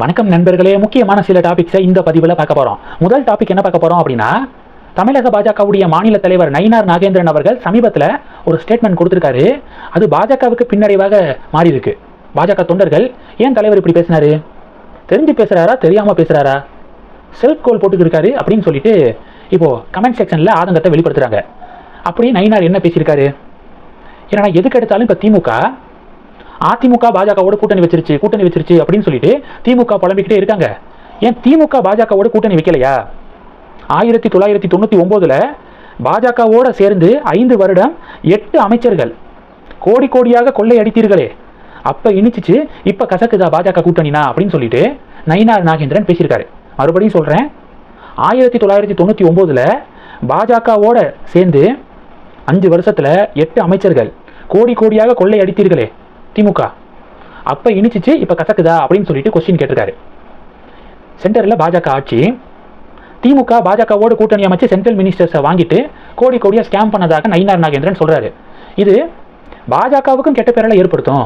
வணக்கம் நண்பர்களே முக்கியமான சில டாபிக்ஸை இந்த பதிவில் பார்க்க போகிறோம் முதல் டாபிக் என்ன பார்க்க போகிறோம் அப்படின்னா தமிழக பாஜகவுடைய மாநில தலைவர் நயினார் நாகேந்திரன் அவர்கள் சமீபத்தில் ஒரு ஸ்டேட்மெண்ட் கொடுத்துருக்காரு. அது பாஜகவுக்கு பின்னடைவாக மாறி இருக்கு பாஜக தொண்டர்கள் ஏன் தலைவர் இப்படி பேசினாரு? தெரிஞ்சு பேசுறாரா தெரியாமல் பேசுறாரா? செல்ஃப் கோல் போட்டுக்கிருக்காரு அப்படின்னு சொல்லிட்டு இப்போ கமெண்ட் செக்ஷனில் ஆதங்கத்தை வெளிப்படுத்துறாங்க. அப்படி நயினார் என்ன பேசியிருக்காரு? ஏன்னா எதுக்கு எடுத்தாலும் இப்போ திமுக அதிமுக பாஜகவோட கூட்டணி வச்சிருச்சு கூட்டணி வச்சிருச்சு அப்படின்னு சொல்லிட்டு திமுக புலம்பிக்கிட்டே இருக்காங்க. ஏன் திமுக பாஜகவோட கூட்டணி வைக்கலையா? ஆயிரத்தி தொள்ளாயிரத்தி தொண்ணூற்றி ஒம்போதில் பாஜகவோட சேர்ந்து ஐந்து வருடம் எட்டு அமைச்சர்கள் கோடி கோடியாக கொள்ளை அடித்தீர்களே அப்போ இனிச்சிச்சு இப்போ கசக்குதா பாஜக கூட்டணினா அப்படின்னு சொல்லிட்டு நயினார் நாகேந்திரன் பேசியிருக்காரு. மறுபடியும் சொல்கிறேன் ஆயிரத்தி தொள்ளாயிரத்தி தொண்ணூற்றி ஒம்போதில் பாஜகவோட சேர்ந்து அஞ்சு வருஷத்தில் எட்டு அமைச்சர்கள் கோடி கோடியாக கொள்ளை அடித்தீர்களே திமுக. அப்போ இனிச்சிச்சு இப்போ கசக்குதா அப்படின்னு சொல்லிட்டு கொஸ்டின் கேட்டிருக்காரு. சென்டரில் பாஜக ஆட்சி. திமுக பாஜகவோடு கூட்டணி அமைச்சு சென்ட்ரல் மினிஸ்டர்ஸை வாங்கிட்டு கோடி கோடியாக ஸ்கேம் பண்ணதாக நயினார் நாகேந்திரன் சொல்கிறாரு இது பாஜகவுக்கும் கெட்ட பேரெல்லாம் ஏற்படுத்தும்.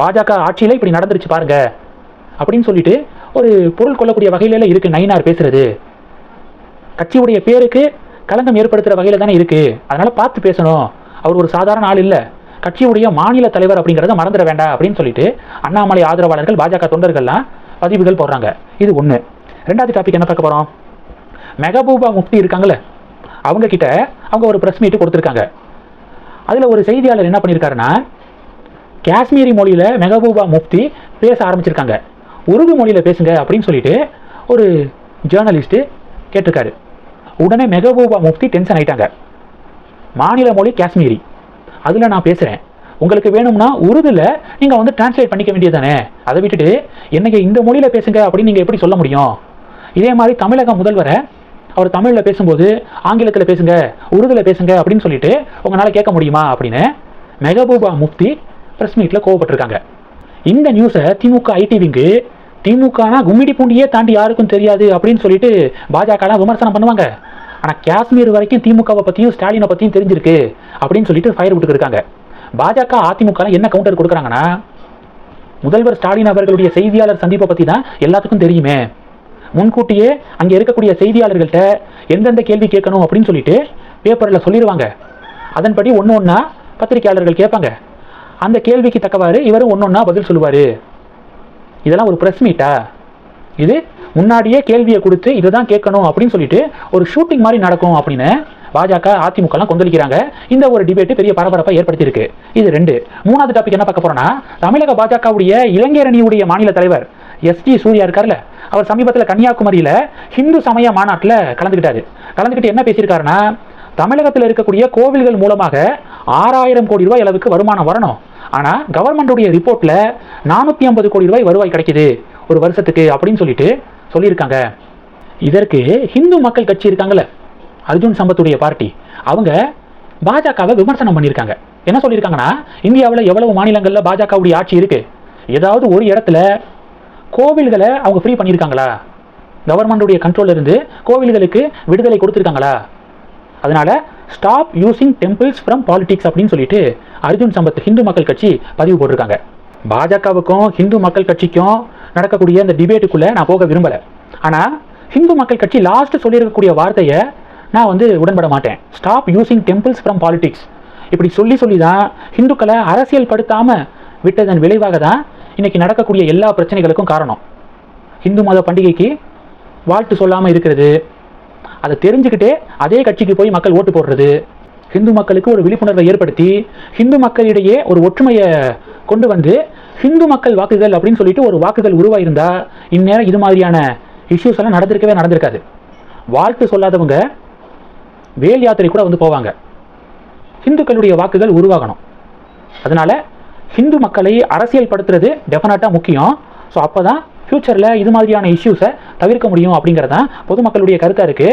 பாஜக ஆட்சியில் இப்படி நடந்துருச்சு பாருங்க. அப்படின்னு சொல்லிட்டு ஒரு பொருள் கொள்ளக்கூடிய வகையில இருக்குது நயினார் பேசுறது. கட்சியுடைய பேருக்கு களங்கம் ஏற்படுத்துகிற வகையில் தானே இருக்குது அதனால் பார்த்து பேசணும். அவர் ஒரு சாதாரண ஆள் இல்லை. கட்சியுடைய மாநில தலைவர் அப்படிங்கிறத மறந்துட வேண்டாம் அப்படின்னு சொல்லிட்டு அண்ணாமலை ஆதரவாளர்கள் பாஜக தொண்டர்கள்லாம் பதிவுகள் போடுறாங்க. இது ஒன்று ரெண்டாவது டாபிக் என்ன பார்க்க போகிறோம் மெகபூபா முஃப்தி இருக்காங்களே அவங்க கிட்ட அவங்க ஒரு ப்ரெஸ் மீட் கொடுத்துருக்காங்க. அதில் ஒரு செய்தியாளர் என்ன பண்ணியிருக்காருன்னா காஷ்மீரி மொழியில் மெகபூபா முஃப்தி பேச ஆரம்பிச்சிருக்காங்க. உருது மொழியில் பேசுங்க அப்படின்னு சொல்லிட்டு ஒரு ஜேர்னலிஸ்ட்டு கேட்டிருக்காரு. உடனே மெகபூபா முஃப்தி டென்ஷன் ஆயிட்டாங்க. மாநில மொழி காஷ்மீரி. அதில் நான் பேசுகிறேன் உங்களுக்கு வேணும்னா உருதுல நீங்கள் வந்து டிரான்ஸ்லேட் பண்ணிக்க வேண்டியதானே அதை விட்டுட்டு என்னைக்கு இந்த மொழியில் பேசுங்க அப்படின்னு நீங்கள் எப்படி சொல்ல முடியும்? இதே மாதிரி தமிழக முதல்வரை அவர் தமிழில் பேசும்போது ஆங்கிலத்தில் பேசுங்க உருதுல பேசுங்க அப்படின்னு சொல்லிட்டு உங்களால் கேட்க முடியுமா அப்படின்னு மெகபூபா முஃப்தி ப்ரெஸ் மீட்டில் கோவப்பட்டிருக்காங்க. இந்த நியூஸை திமுக ஐடிவிங்கு திமுகனா கும்மிடி பூண்டியே தாண்டி யாருக்கும் தெரியாது அப்படின்னு சொல்லிட்டு பாஜகலாம் விமர்சனம் பண்ணுவாங்க. ஆனால் காஷ்மீர் வரைக்கும் திமுகவை பற்றியும் ஸ்டாலினை பற்றியும் தெரிஞ்சிருக்கு அப்படின்னு சொல்லிட்டு ஃபயர் விட்டுருக்காங்க பாஜக அதிமுக என்ன கவுண்டர் கொடுக்குறாங்கன்னா முதல்வர் ஸ்டாலின் அவர்களுடைய செய்தியாளர் சந்திப்பை பற்றி தான் எல்லாத்துக்கும் தெரியுமே. முன்கூட்டியே அங்கே இருக்கக்கூடிய செய்தியாளர்கள்ட்ட எந்தெந்த கேள்வி கேட்கணும் அப்படின்னு சொல்லிட்டு பேப்பரில் சொல்லிடுவாங்க அதன்படி ஒன்று ஒன்றா பத்திரிகையாளர்கள் கேட்பாங்க. அந்த கேள்விக்கு தக்கவாறு இவரும் ஒன்று ஒன்றா பதில் சொல்லுவார். இதெல்லாம் ஒரு ப்ரெஸ் மீட்டா இது முன்னாடியே கேள்வியை கொடுத்து இதை தான் கேட்கணும் அப்படின்னு சொல்லிட்டு ஒரு ஷூட்டிங் மாதிரி நடக்கும் அப்படின்னு பாஜக அதிமுகலாம் கொந்தளிக்கிறாங்க. இந்த ஒரு டிபேட் பெரிய பரபரப்பை ஏற்படுத்தியிருக்கு. இது ரெண்டு. மூணாவது டாபிக் என்ன பார்க்க போறோம்னா தமிழக பாஜகவுடைய இளைஞரணியுடைய மாநில தலைவர் எஸ் டி சூர்யா இருக்கார்ல. அவர் சமீபத்தில் கன்னியாகுமரியில் ஹிந்து சமய மாநாட்டில் கலந்துக்கிட்டாரு கலந்துக்கிட்டு என்ன பேசியிருக்காருன்னா தமிழகத்தில் இருக்கக்கூடிய கோவில்கள் மூலமாக ஆறாயிரம் கோடி ரூபாய் அளவுக்கு வருமானம் வரணும். ஆனால் கவர்மெண்டுடைய ரிப்போர்ட்டில் நானூற்றி ஐம்பது கோடி ரூபாய் வருவாய் கிடைக்குது ஒரு வருஷத்துக்கு அப்படின்னு சொல்லிட்டு சொல்லியிருக்காங்க. இதற்கு ஹிந்து மக்கள் கட்சி இருக்காங்கல்ல அர்ஜுன் சம்பத்துடைய பார்ட்டி அவங்க பாஜகவை விமர்சனம் பண்ணியிருக்காங்க. என்ன சொல்லியிருக்காங்கன்னா இந்தியாவில் எவ்வளவு மாநிலங்களில் பாஜகவுடைய ஆட்சி இருக்கு? ஏதாவது ஒரு இடத்துல கோவில்களை அவங்க ஃப்ரீ பண்ணியிருக்காங்களா? கவர்மெண்டுடைய கண்ட்ரோலில் இருந்து கோவில்களுக்கு விடுதலை கொடுத்துருக்காங்களா? அதனால stop using temples from politics அப்படின்னு சொல்லிட்டு அர்ஜுன் சம்பத் ஹிந்து மக்கள் கட்சி பதிவு போட்டிருக்காங்க. பாஜகவுக்கும் ஹிந்து மக்கள் கட்சிக்கும் நடக்கக்கூடிய இந்த டிபேட்டுக்குள்ளே நான் போக விரும்பலை. ஆனால் ஹிந்து மக்கள் கட்சி லாஸ்ட் சொல்லியிருக்கக்கூடிய வார்த்தையை நான் வந்து உடன்பட மாட்டேன். Stop using temples from politics இப்படி சொல்லி சொல்லி தான் ஹிந்துக்களை அரசியல் படுத்தாமல் விட்டதன் விளைவாக தான் இன்றைக்கி நடக்கக்கூடிய எல்லா பிரச்சனைகளுக்கும் காரணம். ஹிந்து மத பண்டிகைக்கு வாழ்த்து சொல்லாமல் இருக்கிறது. அதை தெரிஞ்சுக்கிட்டே அதே கட்சிக்கு போய் மக்கள் ஓட்டு போடுறது. ஹிந்து மக்களுக்கு ஒரு விழிப்புணர்வை ஏற்படுத்தி ஹிந்து மக்களிடையே ஒரு ஒற்றுமையை கொண்டு வந்து ஹிந்து மக்கள் வாக்குகள் அப்படின்னு சொல்லிட்டு ஒரு வாக்குகள் உருவாயிருந்தா இந்நேரம் இது மாதிரியான இஷ்யூஸ் எல்லாம் நடந்திருக்கவே நடந்திருக்காது. வாழ்த்து சொல்லாதவங்க வேல் யாத்திரை கூட வந்து போவாங்க. ஹிந்துக்களுடைய வாக்குகள் உருவாகணும். அதனால ஹிந்து மக்களை அரசியல் படுத்துறது டெஃபினட்டாக முக்கியம். ஸோ அப்போ தான் ஃப்யூச்சரில் இது மாதிரியான இஷ்யூஸை தவிர்க்க முடியும் அப்படிங்கிறது தான் பொதுமக்களுடைய கருத்தாக இருக்குது